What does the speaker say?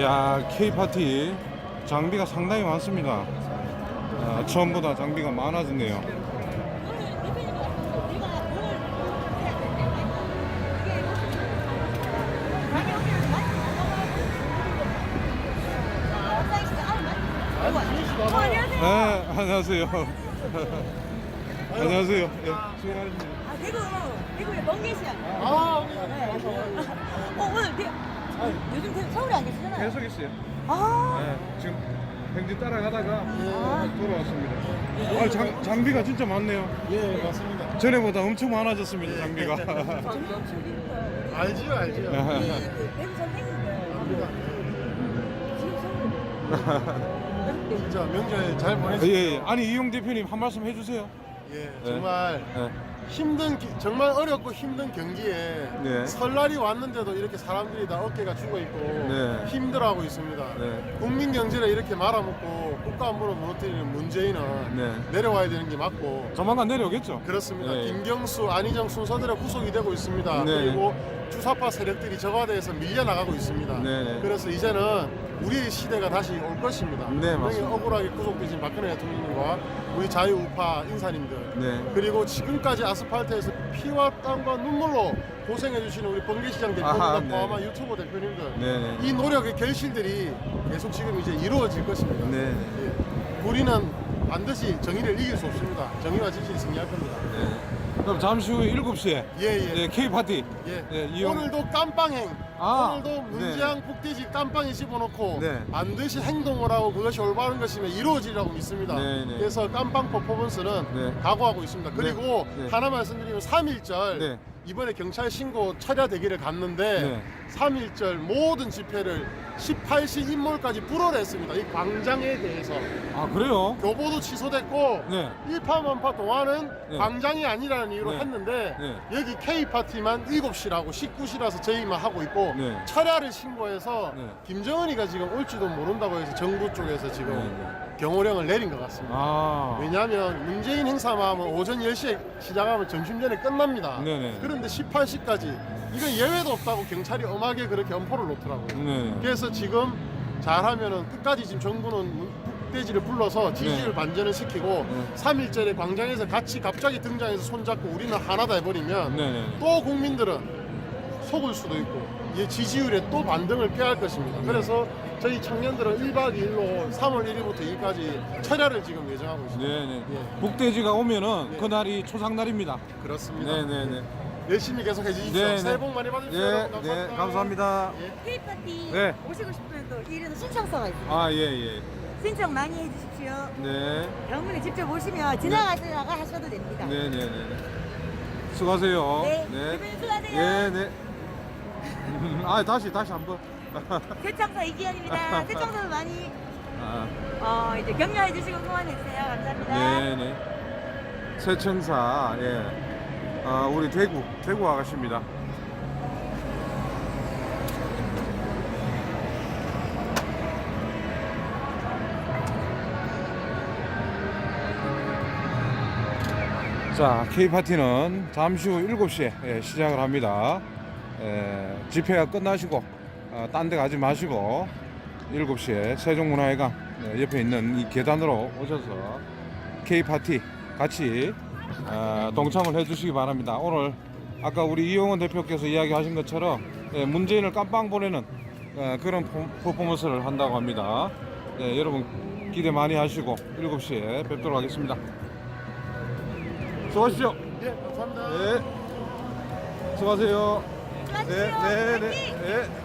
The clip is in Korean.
야 K파티 장비가 상당히 많습니다. 아, 처음보다 장비가 많아졌네요. 어, 안녕하세요. 네 안녕하세요. 안녕하세요. 예, 수고하십니다. 아, 대구, 대구에 먼 계시야. 아, 어, 오늘 대, 요즘 대구 서울에 안 계시잖아요. 계속 있어요 아, 네, 지금 행진 따라가다가 아. 돌아왔습니다 아, 장, 장비가 진짜 많네요 예, 맞습니다. 전에보다 엄청 많아졌습니다 장비가 알지요, 알지요. 그 대구 선생님들. 지금 서울에. 진짜 명절 잘 예, 보냈습니다. 예. 아니 이용 대표님 한 말씀 해주세요 예, 정말 예. 힘든, 기- 정말 어렵고 힘든 경기에 네. 설날이 왔는데도 이렇게 사람들이 다 어깨가 죽어 있고 네. 힘들어하고 있습니다. 네. 국민 경제를 이렇게 말아먹고 국가 안보를 무너뜨리는 문재인은 네. 내려와야 되는 게 맞고 조만간 내려오겠죠 그렇습니다. 네. 김경수, 안희정 순서대로 구속이 되고 있습니다. 네. 그리고 주사파 세력들이 저과대에서 밀려나가고 있습니다. 네, 네. 그래서 이제는 우리의 시대가 다시 올 것입니다. 네, 맞습니다. 억울하게 구속되신 박근혜 대통령과 우리 자유우파 인사님들 네. 그리고 지금까지 아스팔트에서 피와 땀과 눈물로 고생해주시는 우리 번개시장 아하, 대표님들 네. 포함한 유튜버 대표님들 네, 네. 이 노력의 결실들이 계속 지금 이제 이루어질 것입니다. 네. 예. 우리는 반드시 정의를 이길 수 없습니다. 정의와 진실이 승리할 겁니다. 네. 그럼 잠시 후에 7시에 예, 예. 네, K파티 예. 네, 이용 오늘도 깜빵행. 아, 오늘도 문재양 북대지 깜빵에 집어넣고 네. 반드시 행동을 하고 그것이 올바른 것이면 이루어지리라고 믿습니다. 네, 네. 그래서 깜빵 퍼포먼스는 네. 각오하고 있습니다. 그리고 네. 하나 말씀드리면 3.1절 네. 이번에 경찰 신고 철야 대기를 갔는데 네. 3.1절 모든 집회를 18시 인몰까지 불허했습니다. 이 광장에 대해서 아 그래요? 교보도 취소됐고 네. 일파만파 동안은 네. 광장이 아니라는 이유로 네. 했는데 네. 여기 K파티만 7시라고 19시라서 저희만 하고 있고 네. 철야를 신고해서 네. 김정은이가 지금 올지도 모른다고 해서 정부 쪽에서 지금 네, 경호령을 내린 것 같습니다. 아 왜냐하면 문재인 행사만 하면 오전 10시에 시작하면 점심 전에 끝납니다. 네네. 그런데 18시까지 이건 예외도 없다고 경찰이 엄하게 그렇게 엄포를 놓더라고요. 네. 그래서 지금 잘하면은 끝까지 지금 정부는 북대지를 불러서 지지를 네. 반전을 시키고 네. 삼 3일절에 광장에서 같이 갑자기 등장해서 손잡고 우리는 하나다 해버리면 네네. 또 국민들은 속을 수도 있고 이 지지율에 또 반등을 꾀할 것입니다. 네. 그래서 저희 청년들은 1박 2일로 3월 1일부터 2일까지 철야를 지금 예정하고 있습니다. 네네. 예. 북대지가 오면은 네. 그날이 초상날입니다. 그렇습니다. 네네네. 열심히 계속 해주십시오. 네, 새해 네. 복 많이 받으십시오. 네, 여러분. 네, 감사합니다. 예. K파티 네. 오시고 싶으면 또 이래서 신청서가 있어요. 아, 예, 예. 신청 많이 해주십시오. 네. 병문에 직접 오시면 지나가시다가 하셔도 됩니다. 네네네. 수고하세요. 네, 대표님 수고하세요. 예, 네. 아, 다시, 다시 한 번. 세청서 이기현입니다. 세청서 많이 아, 어, 이제 격려해 주시고 응원해 주세요. 감사합니다. 네네. 세청사, 예. 아, 우리 대구, 대구 아가씨입니다. 자, K파티는 잠시 후 7시에 예, 시작을 합니다. 예, 집회가 끝나시고, 어, 딴데 가지 마시고, 7시에 세종문화회관 예, 옆에 있는 이 계단으로 오셔서 K파티 같이 어, 동참을 해주시기 바랍니다. 오늘 아까 우리 이용원 대표께서 이야기하신 것처럼 예, 문재인을 깜빵 보내는 어, 그런 포- 퍼포먼스를 한다고 합니다. 예, 여러분 기대 많이 하시고 7시에 뵙도록 하겠습니다. 수고하십시오. 예, 감사합니다. 네. 수고하세요. 네, 네, 네. 네.